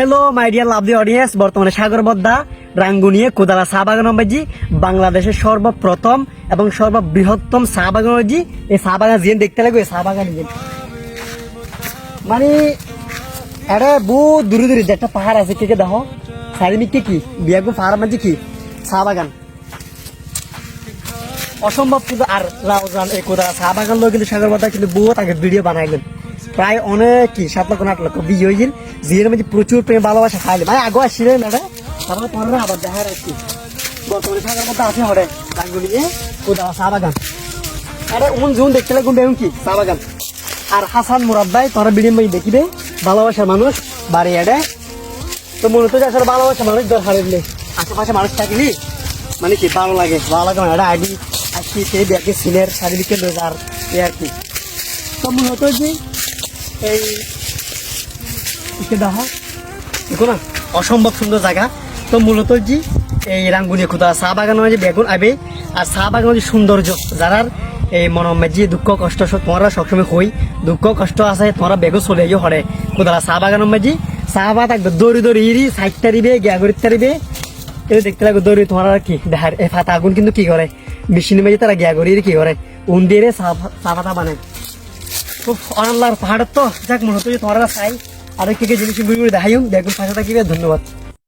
Hello my dear lovely audience বর্তমানে সাগর বদ্দা রাঙ্গুনিয়ে, কোদালা চা বাগান বাজি বাংলাদেশের সর্বপ্রথম এবং সর্ববৃহত্তম চা বাগান বাজি এই চা বাগান জিয়ে দেখতে লাগবে চা বাগান মানে এটা বহু দূরে দূরে যে একটা পাহাড় আছে, কে কে দেখো? চারিমিককে কি বিয়াগু পাহাড় মাঝে কি? চা বাগান। অসম্ভব কিন্তু আর লাউজান এই কোদা চা বাগান লোক কিন্তু সাগর বাদা কিন্তু বহুত আগে ভিডিও বানাইলেন। প্রায় অনেক কি, সাত লক্ষ, আট লক্ষ বিয়ে হয়েছিল জিয়ের মধ্যে প্রচুর প্রেম ভালোবাসা খাইলে। মানে আগে আসছিলেন না তারপরে তোমরা আবার দেখা রাখছি বর্তমানে সাগর মধ্যে আছে হরে কোদা চা বাগান আরে, উন জুন দেখতে দেখুন কি? চা বাগান আর হাসান মুরাদ ভাই তোরা ভিডিও মধ্যে দেখিবে, ভালোবাসার মানুষ বাড়ি এডে তো মূলত আসলে ভালোবাসার মানুষ দরকার হইলে। আশেপাশে মানুষ থাকলি মানে কি, ভালো লাগে। ভালো লাগে মানে আইডি আসছি সেই ব্যাগে রয়েছে আর আর কি। তো মূলত যে এই অসম্ভব সুন্দর জায়গা। তো মূলত যে এই রাঙ্গুনি খুদা, চা বাগান যে বেগুন আবে, আর চা বাগান যে সৌন্দর্য, যারার এই মনে যে দুঃখ, কষ্ট তোমরা সবসময় হই। দুঃখ, কষ্ট আছে, তোমরা বেগুন চলে গিয়ে হরে। খুদা চা বাগান মাঝি চা বাগান একদম দৌড়ি দৌড়ি ইরি, সাইড তারিবে, গিয়া তারিবে। এটা দেখতে লাগবে দৌড়ি, তোমার কি, দেখার এই ফাতা আগুন কিন্তু কি করে? মেশিনের মাঝে তারা গিয়া কি করে? উন দিয়ে চা চা পাতা বানায়। অনাল্লার পাহাড়ের তো, যাক মনে হতো যে তোমরা চাই আর কি কি জিনিস ঘুরে ঘুরে দেখাইম দেখুন পাশে থাকিবে, ধন্যবাদ।